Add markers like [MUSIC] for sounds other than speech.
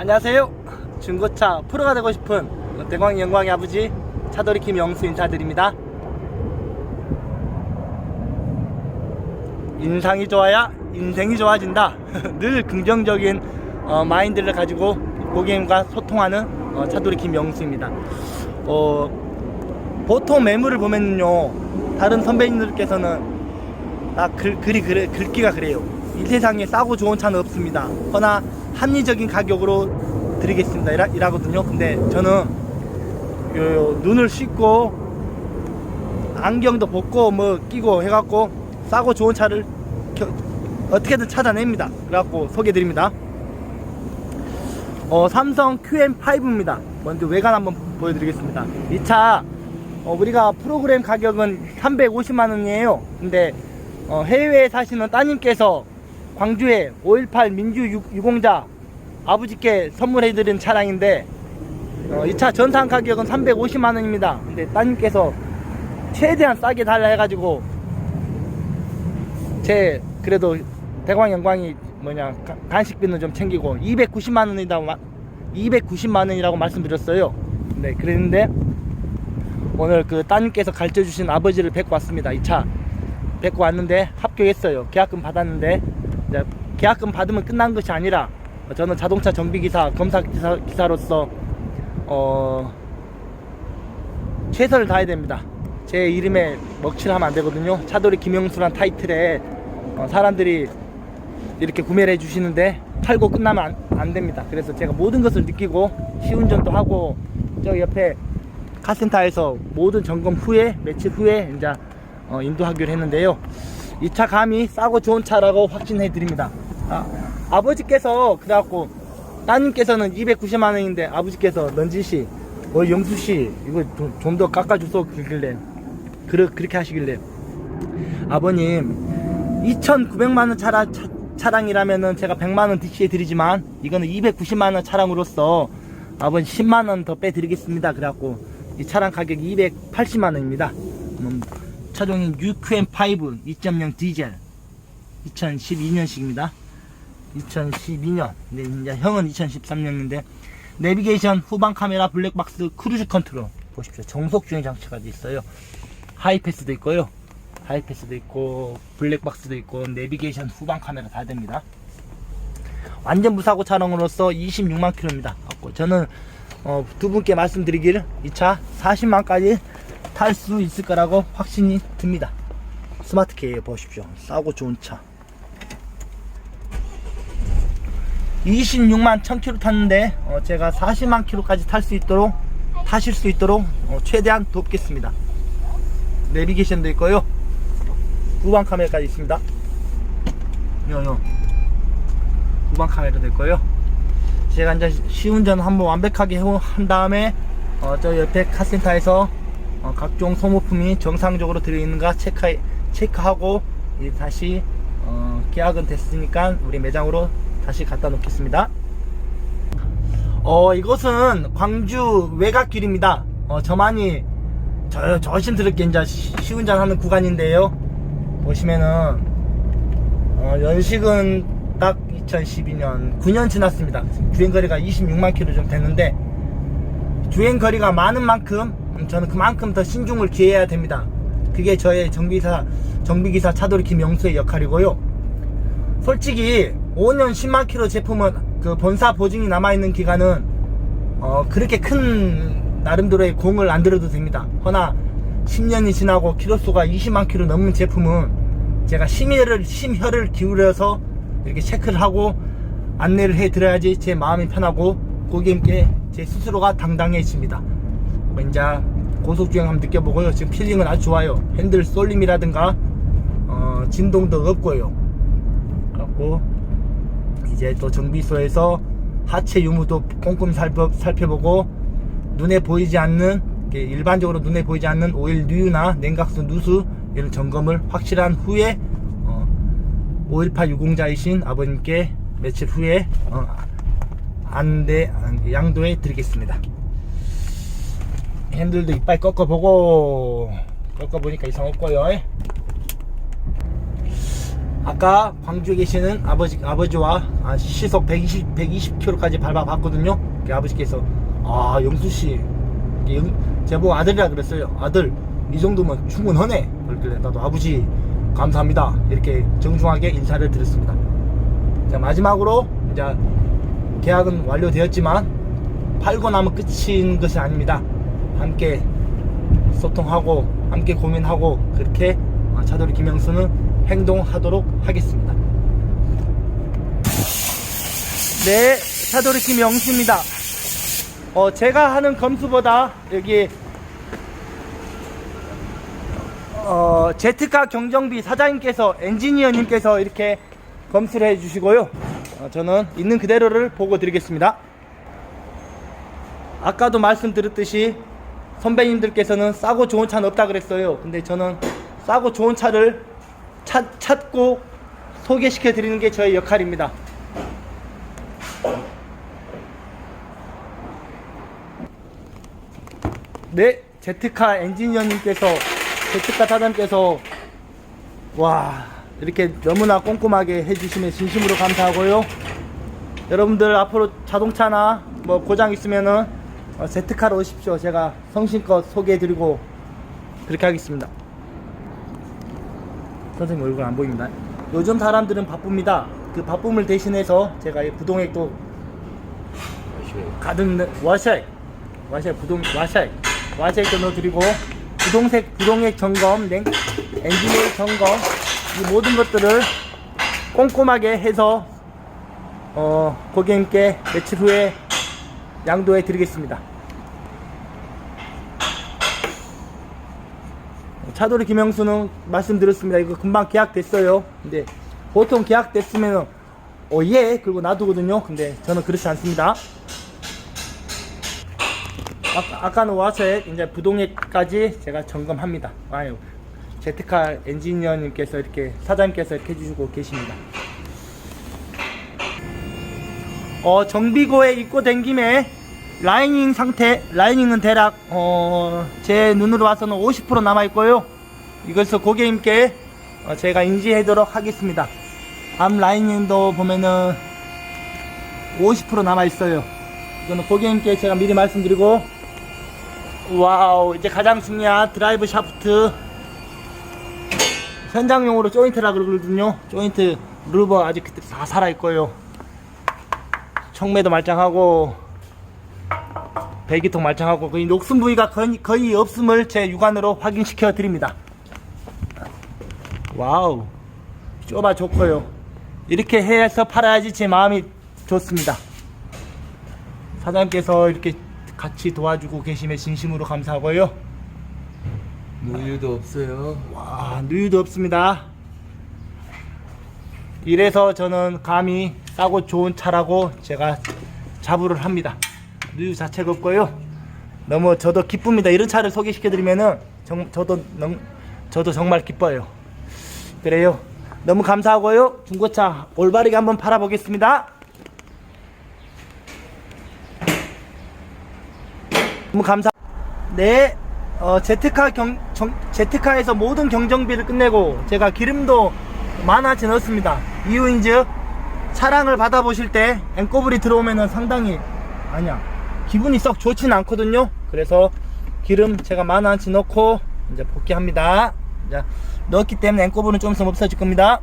안녕하세요. 중고차 프로가 되고 싶은 대광 영광의 아버지 차돌이 김영수 인사드립니다. 인상이 좋아야 인생이 좋아진다. [LAUGHS] 늘 긍정적인 어, 마인드를 가지고 고객님과 소통하는 어, 차돌이 김영수입니다. 어, 보통 매물을 보면요, 다른 선배님들께서는 아, 글, 글이 그래, 글귀가 그래요. 이 세상에 싸고 좋은 차는 없습니다. 허나 합리적인 가격으로 드리겠습니다. 이라, 이라거든요. 근데 저는 요, 요 눈을 씻고 안경도 벗고 뭐 끼고 해갖고 싸고 좋은 차를 겨- 어떻게든 찾아냅니다. 그래갖고 소개드립니다. 어, 삼성 QM5입니다. 먼저 외관 한번 보여드리겠습니다. 이 차, 어, 우리가 프로그램 가격은 350만원이에요. 근데, 어, 해외에 사시는 따님께서 광주에 518 민주 유, 유공자 아버지께 선물해드린 차량인데, 어, 이 차 전상 가격은 350만원입니다. 근데 따님께서 최대한 싸게 달라 해가지고, 제, 그래도 대광 영광이 뭐냐 가- 간식비는 좀 챙기고 290만 원이라고 290만 원이라고 말씀드렸어요. 네, 그랬는데 오늘 그 따님께서 가르쳐 주신 아버지를 뵙고 왔습니다. 이 차 뵙고 왔는데 합격했어요. 계약금 받았는데 계약금 받으면 끝난 것이 아니라 저는 자동차 정비 기사 검사 기사, 기사 로서 어 최선을 다해야 됩니다. 제 이름에 먹칠하면 안 되거든요. 차돌이 김영수란 타이틀에 어, 사람들이 이렇게 구매를 해주시는데 팔고 끝나면 안, 안 됩니다. 그래서 제가 모든 것을 느끼고 시운전도 하고 저 옆에 카센터에서 모든 점검 후에 며칠 후에 이제 어, 인도하기로 했는데요. 이 차 감히 싸고 좋은 차라고 확신해 드립니다. 아, 아버지께서 그래갖고 따님께서는 290만 원인데 아버지께서 런지 씨, 어 영수 씨 이거 좀 더 깎아줘서 그길래 그러, 그렇게 하시길래 아버님 2,900만원 차라, 차, 차량이라면은 제가 100만원 DC에 드리지만 이거는 290만원 차량으로서 아버님 10만원 더 빼드리겠습니다. 그래갖고 이 차량 가격이 280만원입니다. 음, 차종인 UQM5 2.0 디젤 2012년식입니다. 2012년. 근데 이제 형은 2013년인데 내비게이션 후방 카메라 블랙박스 크루즈 컨트롤 보십시오. 정속 주행 장치가 있어요. 하이패스도 있고요. 하이패스도 있고 블랙박스도 있고 내비게이션 후방 카메라 다 됩니다. 완전 무사고 차량으로서 26만 킬로입니다. 저는 어, 두 분께 말씀드리기를 이 차 40만까지 탈 수 있을 거라고 확신이 듭니다. 스마트 케이에 보십시오. 싸고 좋은 차. 26만 1000km 탔는데 어, 제가 40만 km까지 탈 수 있도록 타실 수 있도록 어, 최대한 돕겠습니다. 내비게이션도 있고요. 후방 카메라까지 있습니다. 요요. 후방 카메라도 있고요. 제가 이제 시운전 한번 완벽하게 해- 한 다음에 어, 저 옆에 카센터에서 어, 각종 소모품이 정상적으로 들어있는가 체크 체크하고 다시 어, 계약은 됐으니까 우리 매장으로 다시 갖다 놓겠습니다. 어 이곳은 광주 외곽길입니다. 어 저만이 저 조심스럽게 이제 시- 시운전하는 구간인데요. 보시면은 어, 연식은 딱 2012년 9년 지났습니다. 주행거리가 26만 킬로 좀 됐는데 주행거리가 많은 만큼 음, 저는 그만큼 더 신중을 기해야 됩니다. 그게 저의 정비사 정비기사 차돌이 김영수의 역할이고요. 솔직히 5년 10만 킬로 제품은 그 본사 보증이 남아있는 기간은 어, 그렇게 큰 나름대로의 공을 안 들여도 됩니다. 허나 10년이 지나고 키로수가 20만 킬로 넘는 제품은 제가 심혈을, 심혈을 기울여서 이렇게 체크를 하고 안내를 해 드려야지 제 마음이 편하고 고객님께 제 스스로가 당당해집니다. 뭐 이제 고속주행 한번 느껴보고요. 지금 필링은 아주 좋아요. 핸들 쏠림이라든가 어, 진동도 없고요. 그렇고 이제 또 정비소에서 하체 유무도 꼼꼼히 살펴, 살펴보고 눈에 보이지 않는 일반적으로 눈에 보이지 않는 오일 누유나 냉각수 누수 이런 점검을 확실한 후에 어, 518 유공자이신 아버님께 며칠 후에 어, 안대 양도해 드리겠습니다. 핸들도 이빨 꺾어보고 꺾어보니까 이상 없고요. 아까 광주에 계시는 아버지 아버지와 아, 시속 120 120km까지 밟아봤거든요. 그 아버지께서 아 영수 씨, 이게 영- 제보고 아들이라 그랬어요. 아들 이 정도면 충분하네. 그랬길래 나도 아버지 감사합니다. 이렇게 정중하게 인사를 드렸습니다. 자 마지막으로 이제 계약은 완료되었지만 팔고 나면 끝인 것이 아닙니다. 함께 소통하고 함께 고민하고 그렇게 어, 차돌이 김영수는 행동하도록 하겠습니다. 네, 차돌이 김영수입니다. 어, 제가 하는 검수보다 여기 어, 제트카 경정비 사장님께서 엔지니어님께서 이렇게 검수를 해주시고요. 어, 저는 있는 그대로를 보고 드리겠습니다. 아까도 말씀드렸듯이 선배님들께서는 싸고 좋은 차는 없다 그랬어요. 근데 저는 싸고 좋은 차를 찾, 찾고 소개시켜 드리는 게 저의 역할입니다. 네, 제트카 엔지니어님께서 제트카 사장님께서 와 이렇게 너무나 꼼꼼하게 해주시면 진심으로 감사하고요. 여러분들 앞으로 자동차나 뭐 고장 있으면은 어, 제트카로 오십시오. 제가 성심껏 소개해드리고 그렇게 하겠습니다. 선생님 얼굴 안 보입니다. 요즘 사람들은 바쁩니다. 그 바쁨을 대신해서 제가 이 부동액도 가득 넣- 와샤이 와샤이 부동 와샤이 와샤이도 넣어드리고 부동색 부동액 점검 냉 엔진오일 점검 이 모든 것들을 꼼꼼하게 해서 어, 고객님께 며칠 후에 양도해 드리겠습니다. 차돌이 김영수는 말씀드렸습니다. 이거 금방 계약됐어요. 근데 보통 계약됐으면 어, 예 그리고 놔두거든요. 근데 저는 그렇지 않습니다. 아까, 아까는 와서 이제 부동액까지 제가 점검합니다. 아유, 제트카 엔지니어님께서 이렇게 사장님께서 이렇게 해주시고 계십니다. 어, 정비고에 입고 된 김에 라이닝 상태, 라이닝은 대략 어, 제 눈으로 봐서는 50% 남아 있고요. 이것을 고객님께 어, 제가 인지하도록 하겠습니다. 앞 라이닝도 보면은 50% 남아 있어요. 이거는 고객님께 제가 미리 말씀드리고 와우 이제 가장 중요한 드라이브 샤프트 현장용으로 조인트라 그러거든요. 조인트 루버 아직 다 살아 있고요. 청매도 말짱하고 배기통 말짱하고 거의 녹슨 부위가 거의, 거의 없음을 제 육안으로 확인시켜 드립니다. 와우 좁아 좋고요. 이렇게 해서 팔아야지 제 마음이 좋습니다. 사장님께서 이렇게 같이 도와주고 계심에 진심으로 감사하고요. 우유도 없어요. 와, 누유도 없습니다. 이래서 저는 감히 싸고 좋은 차라고 제가 자부를 합니다. 누유 자체가 없고요. 너무 저도 기쁩니다. 이런 차를 소개시켜드리면은 정, 저도 능, 저도 정말 기뻐요. 그래요. 너무 감사하고요. 중고차 올바르게 한번 팔아보겠습니다. 너무 감사. 네, 어, 제트카 경, 정, 제트카에서 모든 경정비를 끝내고 제가 기름도 만화치 넣었습니다. 이유인즉 차량을 받아보실 때 앵꼬불이 들어오면은 상당히 아니야 기분이 썩 좋진 않거든요. 그래서 기름 제가 만화치 넣고 이제 복귀합니다. 자, 넣었기 때문에 앵꼬불은 좀 있으면 없어질 겁니다.